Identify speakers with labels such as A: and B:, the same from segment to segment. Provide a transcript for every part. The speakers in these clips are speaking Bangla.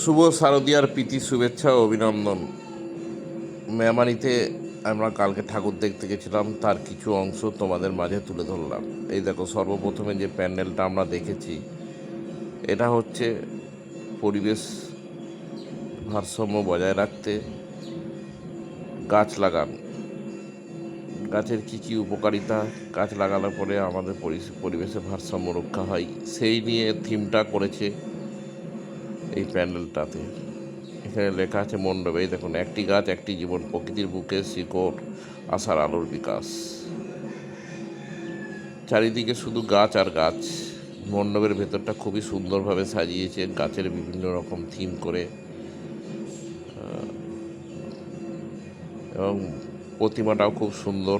A: শুভ শারদীয়ার প্রীতি, শুভেচ্ছা ও অভিনন্দন। মেমারিতে আমরা কালকে ঠাকুর দেখতে গেছিলাম, তার কিছু অংশ তোমাদের মাঝে তুলে ধরলাম। এই দেখো, সর্বপ্রথমে যে প্যান্ডেলটা আমরা দেখেছি, এটা হচ্ছে পরিবেশ ভারসাম্য বজায় রাখতে গাছ লাগান। গাছের কী কী উপকারিতা, গাছ লাগানোর পরে আমাদের পরিবেশের ভারসাম্য রক্ষা হয়, সেই নিয়ে থিমটা করেছে এই প্যান্ডেলটাতে এখানে লেখা আছে, মণ্ডপে। এই দেখুন, একটি গাছ, একটি জীবন, প্রকৃতির বুকে শিকড়, আশার আলোর বিকাশ। চারিদিকে শুধু গাছ আর গাছ। মণ্ডপের ভেতরটা খুবই সুন্দরভাবে সাজিয়েছে, গাছের বিভিন্ন রকম থিম করে। এবং প্রতিমাটাও খুব সুন্দর।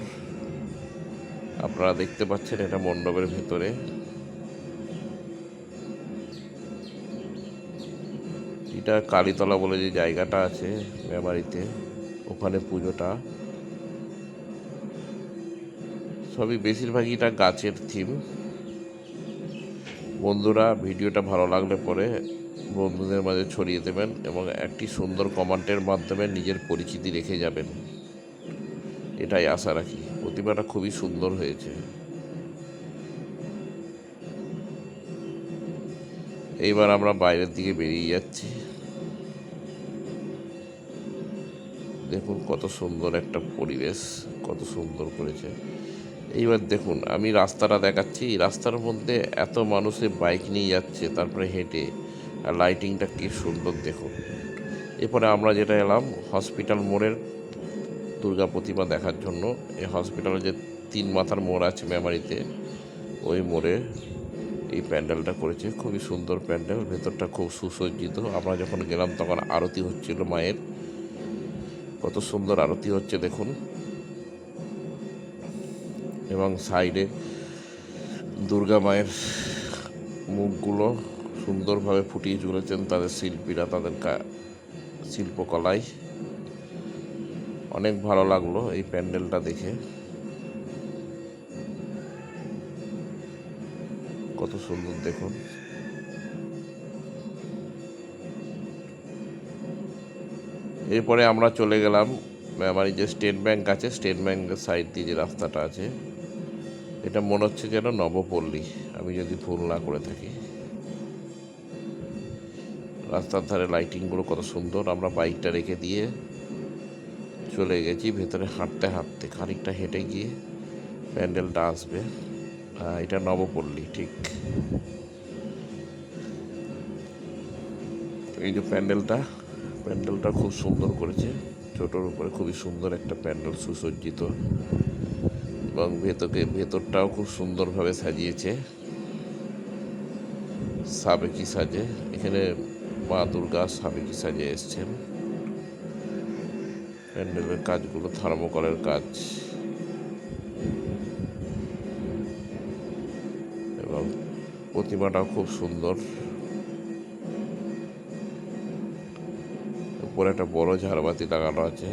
A: আপনারা দেখতে পাচ্ছেন এটা মণ্ডপের ভেতরে। এটা কালীতলা বলে যে জায়গাটা আছে মেমারিতে, ওখানে পুজোটা। সবই বেশিরভাগই এটা গাছের থিম বন্ধুরা, ভিডিওটা ভালো লাগলে পরে বন্ধুদের মাঝে ছড়িয়ে দেবেন এবং একটি সুন্দর কমেন্টের মাধ্যমে নিজের পরিচিতি রেখে যাবেন। এটাই আশা রাখি। প্রতিমাটা খুবই সুন্দর হয়েছে। এইবার আমরা বাইরের দিকে বেরিয়ে যাচ্ছি। দেখুন কত সুন্দর একটা পরিবেশ, কত সুন্দর করেছে। এইবার দেখুন, আমি রাস্তাটা দেখাচ্ছি। এই রাস্তার মধ্যে এত মানুষে বাইক নিয়ে যাচ্ছে, তারপরে হেঁটে। আর লাইটিংটা কী সুন্দর দেখুন। এরপরে আমরা যেটা এলাম হসপিটাল মোড়ের দুর্গা প্রতিমা দেখার জন্য। এই হসপিটালে যে তিন মাথার মোড় আছে মেমারিতে ওই মোড়ে এই প্যান্ডেলটা করেছে। খুবই সুন্দর প্যান্ডেল, ভেতরটা খুব সুসজ্জিত। আমরা যখন গেলাম তখন আরতি হচ্ছিল মায়ের। কত সুন্দর আরতি হচ্ছে, দেখুন। এবং সাইডে দুর্গা মায়ের মুখগুলো সুন্দরভাবে ফুটিয়ে তুলেছেন তাদের শিল্পীরা, তাদের শিল্পকলায়। অনেক ভালো লাগল এই প্যান্ডেলটা দেখে। কত সুন্দর, দেখুন। এরপরে আমরা চলে গেলাম, আমার যে স্টেট ব্যাংক আছে, স্টেট ব্যাংকের সাইড দিয়ে যে রাস্তাটা আছে, এটা মনে হচ্ছে যেন নবপল্লী। আমি যদি ভুল না করে থাকি। রাস্তার ধারে লাইটিংগুলো কত সুন্দর, আমরা বাইকটা রেখে দিয়ে চলে গেছি, ভেতরে হাঁটতে হাঁটতে, খানিকটা হেঁটে গিয়ে প্যান্ডেলটা আসবে। এটা নবপল্লী, ঠিক। এই যে প্যান্ডেলটা প্যান্ডেলটা খুব সুন্দর করেছে। ছোটোর উপরে খুবই সুন্দর একটা প্যান্ডেল সুসজ্জিত। এবং ভেতরকে, ভেতরটাও খুব সুন্দরভাবে সাজিয়েছে। সাবেকি সাজে। এখানে মা দুর্গা সাবেকি সাজে এসছেন। প্যান্ডেলের কাজগুলো থার্মোকলের কাজ। এবং প্রতিমাটাও খুব সুন্দর। উপরে একটা বড় ঝাড়বাতি লাগানো আছে।